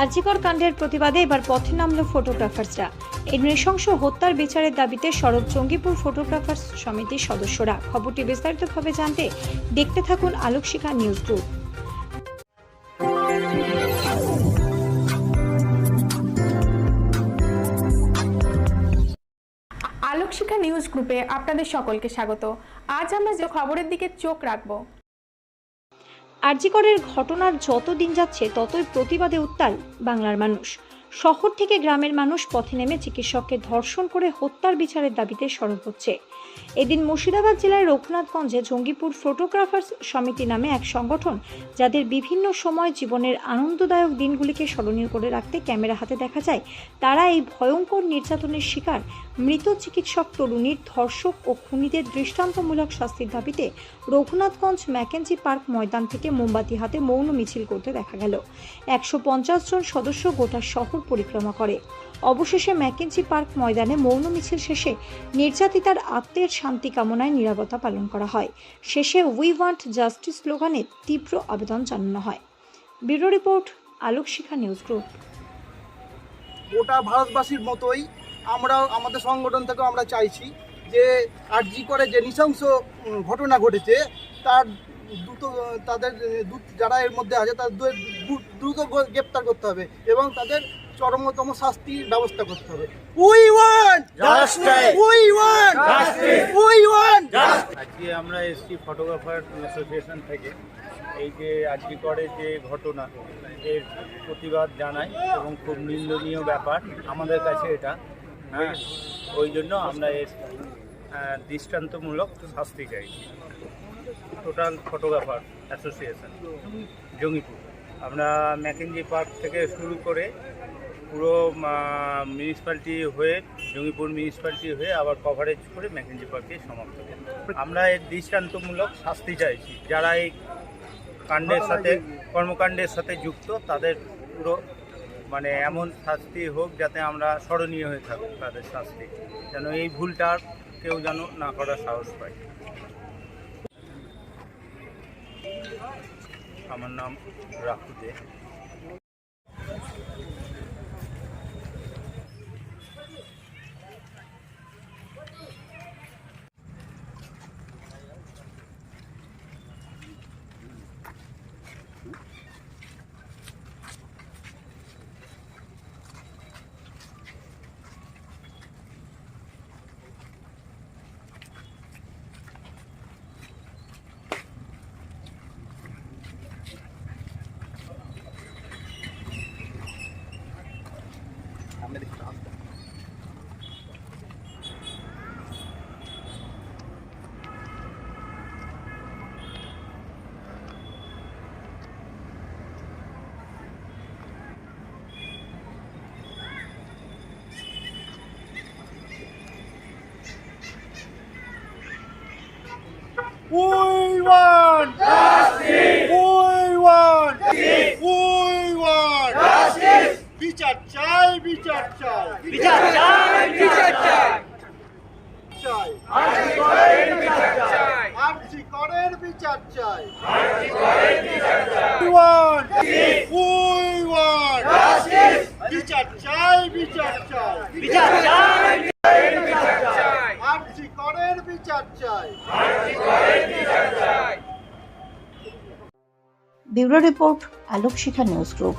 আরজিকর কাণ্ডের প্রতিবাদে এবার পথে নামল ফটোগ্রাফার্সরা। এই নৃশংস হত্যার বিচারের দাবিতে সড়ক জঙ্গিপুর ফটোগ্রাফার্স সমিতির সদস্যরা। খবরটি বিস্তারিতভাবে জানতে দেখতে থাকুন Alokshikha News Group. Alokshikha News গ্রুপে আপনাদের সকলকে স্বাগত। আজ আমরা যে খবরের দিকে চোখ রাখব আরজিকরের ঘটনার যত দিন যাচ্ছে ততই প্রতিবাদে উত্তাল বাংলার মানুষ। শহর থেকে গ্রামের মানুষ পথে নেমে চিকিৎসককে ধর্ষণ করে হত্যার বিচারের দাবিতে সরব হচ্ছে। এদিন মুর্শিদাবাদ জেলার রঘুনাথগঞ্জে জঙ্গিপুর ফটোগ্রাফার্স সমিতি নামে এক সংগঠন, যাদের বিভিন্ন সময় জীবনের আনন্দদায়ক দিনগুলিকে স্মরণীয় করে রাখতে ক্যামেরা হাতে দেখা যায়, তারা এই ভয়ঙ্কর নির্যাতনের শিকার। মৃত চিকিৎসক তরুণীর ধর্ষক ও খুনিদের দৃষ্টান্তমূলক শাস্তির দাবিতে রঘুনাথগঞ্জ ম্যাকেঞ্জি পার্ক ময়দান থেকে মোমবাতি হাতে মৌন মিছিল করতে দেখা গেল। একশো পঞ্চাশ জন সদস্য গোটা শহর পরিক্রমা করে। অবশেষে ম্যাকেঞ্জি পার্ক ময়দানে মৌন মিছিল শেষে নির্যাতিতার আত্মের শান্তি কামনায় নিরাপত্তা পালন করা হয়। শেষে উই ওয়ান্ট জাস্টিস স্লোগানে তীব্র আবেদন জানানো হয়। Bureau report, Alokshikha News Group. গোটা ভারতবাসীর মতোই আমরা, আমাদের সংগঠন থেকেও আমরা চাইছি যে আরজি করে যে নৃশংস ঘটনা ঘটেছে, তার দ্রুত তাদের যারা এর মধ্যে আছে, তাদের দ্রু- দ্রু- দ্রুত গ্রেপ্তার করতে হবে এবং তাদের চরমতম শাস্তির ব্যবস্থা করতে হবে। We Justice! We Justice! We want আজকে আমরা এসছি ফটোগ্রাফার অ্যাসোসিয়েশন থেকে। এই যে আজকে করে যে ঘটনা এর প্রতিবাদ জানাই এবং খুব নিন্দনীয় ব্যাপার আমাদের কাছে এটা। হ্যাঁ? ওই জন্য আমরা এর দৃষ্টান্তমূলক শাস্তি চাই। Total photographer association Jangipur. আমরা ম্যাকেঞ্জি পার্ক থেকে শুরু করে পুরো মিউনিসিপ্যালিটি হয়ে, জঙ্গিপুর মিউনিসিপ্যালিটি হয়ে আবার কভারেজ করে ম্যাকেঞ্জি পার্কে সমাপ্ত। আমরা এর দৃষ্টান্তমূলক শাস্তি চাইছি। যারা এই কাণ্ডের সাথে, কর্মকাণ্ডের সাথে যুক্ত, তাদের পুরো মানে এমন শাস্তি হোক যাতে আমরা স্মরণীয় হয়ে থাকুক তাদের শাস্তি। যেন এই ভুলটা কেউ যেন না করার সাহস পায়। আমার নাম রাখু দে We want justice. চাই বিচার চাই। বিচার চাই বিচার চাই। চাই। আরজি করের বিচার চাই। আরজি করের বিচার চাই। আরজি করের বিচার চাই। Want justice. বিচার চাই বিচার চাই। বিচার চাই বিচার চাই। আরজি করের বিচার চাই। Bureau report Alokshikha News Group.